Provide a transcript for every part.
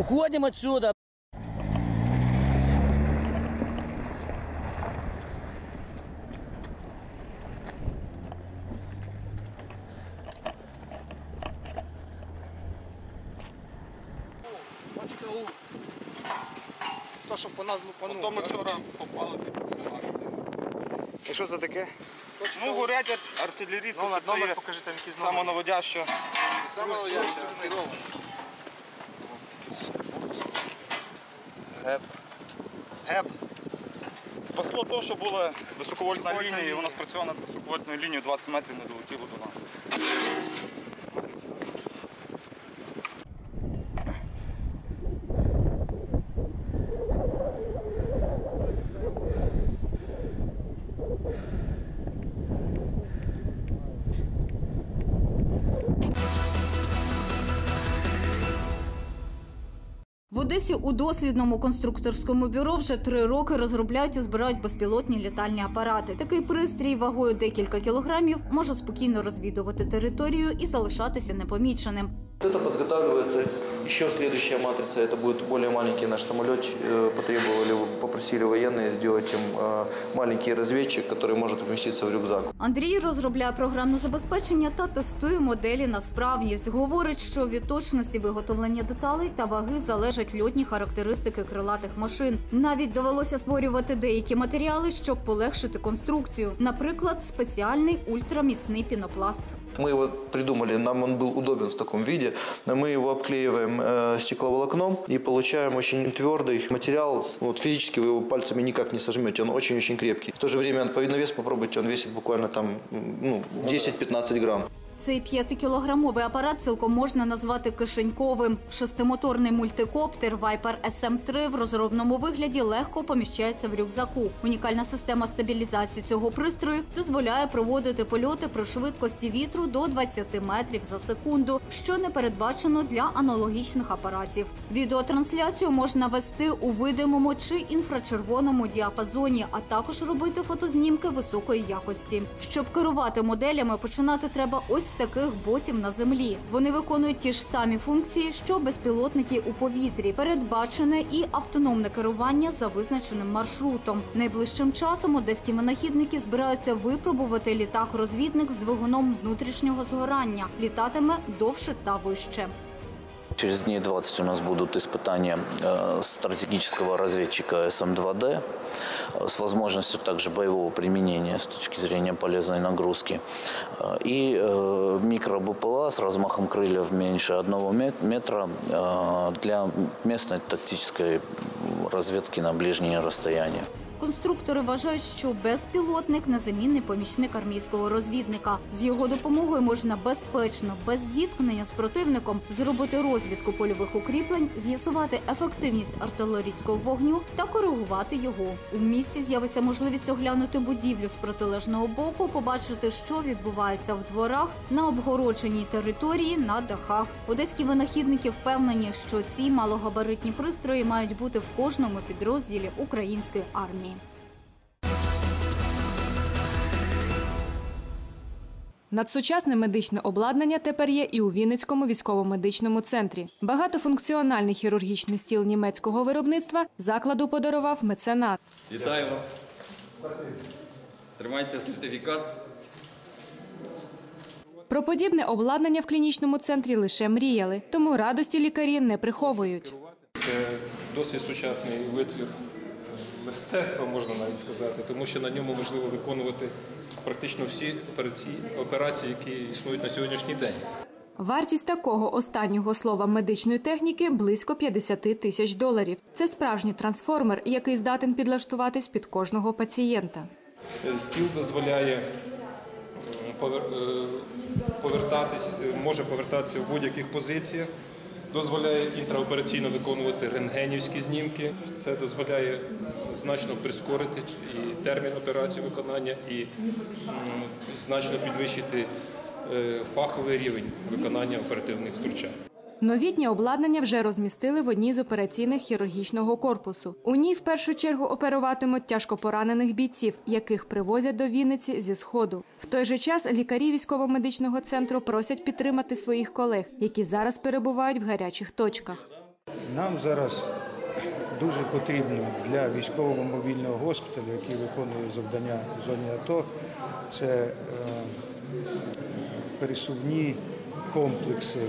Уходим отсюда. У. То, що по нас лупануло. Ми вчора попали. І що це таке? Ну, горять артилерісти, Номер, що це номер є покажи, там якийсь номер. самонаводяща. Саме лояльніше, ГЕП. Геп. Спасло то, що була Високовольтна лінія, і вона спрацювала над високовольтною лінією 20 метрів не долетіло до нас. Одесі у дослідному конструкторському бюро вже три роки розробляють і збирають безпілотні літальні апарати. Такий пристрій вагою декілька кілограмів може спокійно розвідувати територію і залишатися непоміченим. Это подготавливается еще следующая матрица. Это будет более маленький наш самолет. Э, Потребовали, попросили военные сделать им э, маленький разведчик, который может вместиться в рюкзак. Андрій розробляє програмне забезпечення та тестує моделі на справність. Говорить, що від точності виготовлення деталей та ваги залежать льотні характеристики крилатих машин. Навіть довелося створювати деякі матеріали, щоб полегшити конструкцію. Наприклад, спеціальний ультраміцний пінопласт. Мы его придумали, нам он был удобен в таком виде. Мы его обклеиваем э, стекловолокном и получаем очень твердый материал. Вот физически вы его пальцами никак не сожмете, он очень-очень крепкий. В то же время он, на вес попробуйте, он весит буквально там ну, 10-15 грамм. Цей п'ятикілограмовий апарат цілком можна назвати кишеньковим. Шестимоторний мультикоптер Viper SM-3 в розробному вигляді легко поміщається в рюкзаку. Унікальна система стабілізації цього пристрою дозволяє проводити польоти при швидкості вітру до 20 метрів за секунду, що не передбачено для аналогічних апаратів. Відеотрансляцію можна вести у видимому чи інфрачервоному діапазоні, а також робити фотознімки високої якості. Щоб керувати моделями, починати треба ось таких ботів на землі. Вони виконують ті ж самі функції, що безпілотники у повітрі. Передбачене і автономне керування за визначеним маршрутом. Найближчим часом одеські винахідники збираються випробувати літак-розвідник з двигуном внутрішнього згорання. Літатиме довше та вище. Через дней 20 у нас будут испытания э, стратегического разведчика СМ-2Д э, с возможностью также боевого применения с точки зрения полезной нагрузки. Э, И микро-БПЛА с размахом крыльев меньше одного мет- метра для местной тактической разведки на ближние расстояния. Конструктори вважають, що безпілотник незамінний помічник армійського розвідника. З його допомогою можна безпечно, без зіткнення з противником, зробити розвідку польових укріплень, з'ясувати ефективність артилерійського вогню та коригувати його. У місті з'явиться можливість оглянути будівлю з протилежного боку, побачити, що відбувається в дворах на обгородженій території на дахах. Одеські винахідники впевнені, що ці малогабаритні пристрої мають бути в кожному підрозділі української армії. Надсучасне медичне обладнання тепер є і у Вінницькому військово-медичному центрі. Багатофункціональний хірургічний стіл німецького виробництва закладу подарував меценат. Вітаю вас. Тримайте сертифікат. Про подібне обладнання в клінічному центрі лише мріяли, тому радості лікарі не приховують. Це досить сучасний витвір мистецтва, можна навіть сказати, тому що на ньому можливо виконувати практично всі операції, які існують на сьогоднішній день. Вартість такого останнього слова медичної техніки близько 50 тисяч доларів. Це справжній трансформер, який здатен підлаштуватись під кожного пацієнта. Стіл дозволяє е, повертатись, е, може повертатися в будь-яких позиціях, дозволяє інтраопераційно виконувати рентгенівські знімки. Це дозволяє значно прискорити і термін операції виконання, і значно підвищити е, фаховий рівень виконання оперативних втручань. Новітнє обладнання вже розмістили в одній з операційних хірургічного корпусу. У ній в першу чергу оперуватимуть тяжко поранених бійців, яких привозять до Вінниці зі сходу. В той же час лікарі військово-медичного центру просять підтримати своїх колег, які зараз перебувають в гарячих точках. Нам зараз дуже потрібно для військового мобільного госпіталю, який виконує завдання в зоні АТО, це е, пересувні комплекси,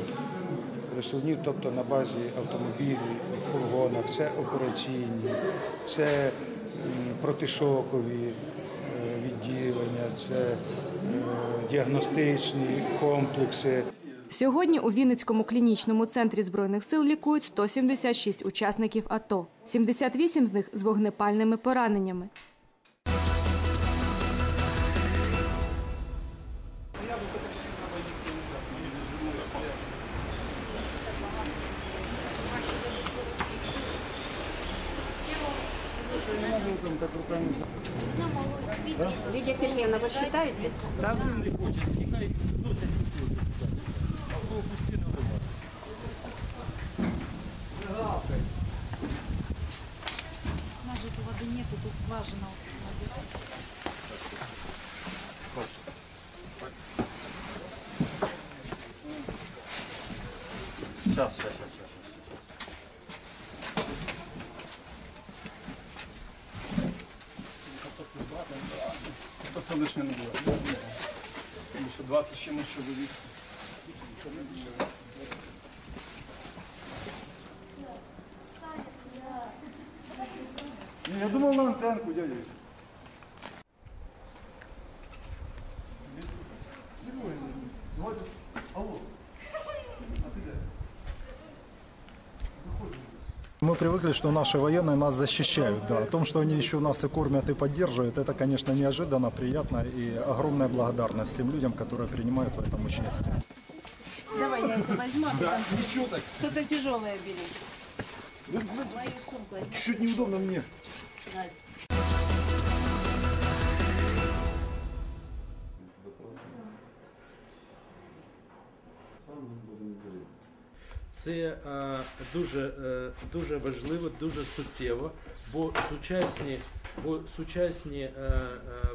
пересувні, тобто на базі автомобілів, фургонах, це операційні, це протишокові е, відділення, це е, діагностичні комплекси. Сьогодні у Вінницькому клінічному центрі збройних сил лікують 176 учасників АТО. 78 з них з вогнепальними пораненнями. яблоком, так руками. Да? Лидия Сергеевна, вы считаете? Да. У нас же этой воды нету, тут скважина. Сейчас, сейчас. 20 ще не чоловік. Я думав на антенку, дядя. Мы привыкли, что наши военные нас защищают. Да. О том, что они еще нас и кормят, и поддерживают, это, конечно, неожиданно, приятно и огромная благодарность всем людям, которые принимают в этом участие. Давай я это возьму. Да, ничего так. Что-то тяжелое бери. Мою сумку. Чуть неудобно мне. Це е, дуже, е, дуже важливо, дуже суттєво, бо сучасні, бо сучасні е,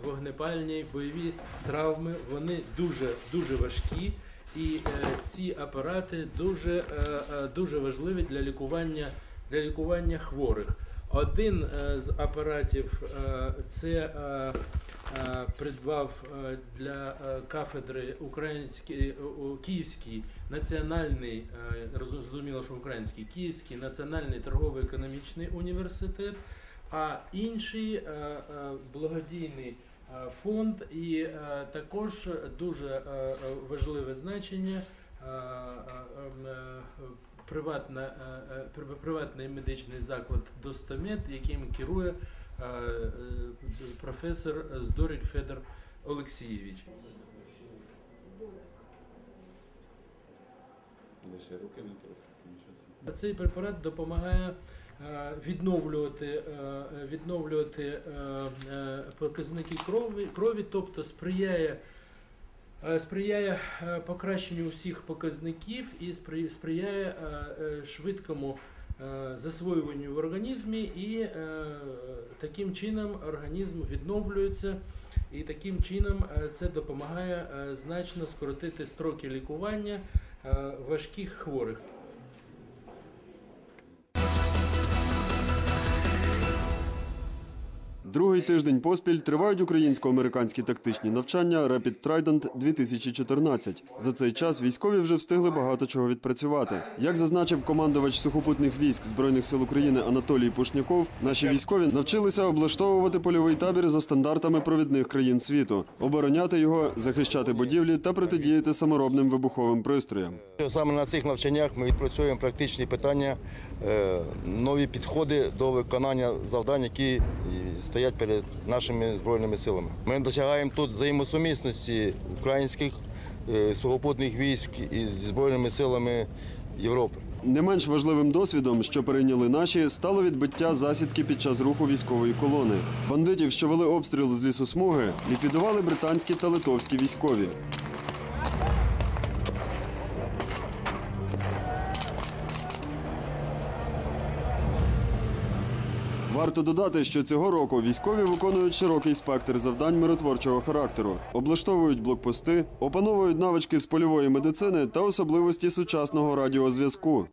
вогнепальні бойові травми вони дуже, дуже важкі, і ці апарати дуже, дуже важливі для лікування, для лікування хворих. Один е, з апаратів е, це е, придбав для кафедри український Київський національний, зрозуміло, що український Київський національний торгово-економічний університет, а інший благодійний фонд і також дуже важливе значення. Приватна, е, е, при- приватний медичний заклад Достомед, яким керує е, професор Здорик Федор Олексійович. Цей препарат допомагає відновлювати, відновлювати показники крові, крові, тобто сприяє, сприяє е, покращенню всіх показників і сприяє е, е, швидкому е, засвоюванню в організмі, і е, таким чином організм відновлюється. І таким чином е, це допомагає е, значно скоротити строки лікування е, важких хворих. Другий тиждень поспіль тривають українсько-американські тактичні навчання Rapid Trident 2014. За цей час військові вже встигли багато чого відпрацювати. Як зазначив командувач сухопутних військ Збройних сил України Анатолій Пушняков, наші військові навчилися облаштовувати польовий табір за стандартами провідних країн світу, обороняти його, захищати будівлі та протидіяти саморобним вибуховим пристроям. Саме на цих навчаннях ми відпрацюємо практичні питання, е, нові підходи до виконання завдань, які е, стоять перед нашими збройними силами. Ми досягаємо тут взаємосумісності українських е, сухопутних військ із збройними силами Європи. Не менш важливим досвідом, що перейняли наші, стало відбиття засідки під час руху військової колони. Бандитів, що вели обстріл з лісосмуги, ліквідували британські та литовські військові. Варто додати, що цього року військові виконують широкий спектр завдань миротворчого характеру, облаштовують блокпости, опановують навички з польової медицини та особливості сучасного радіозв'язку.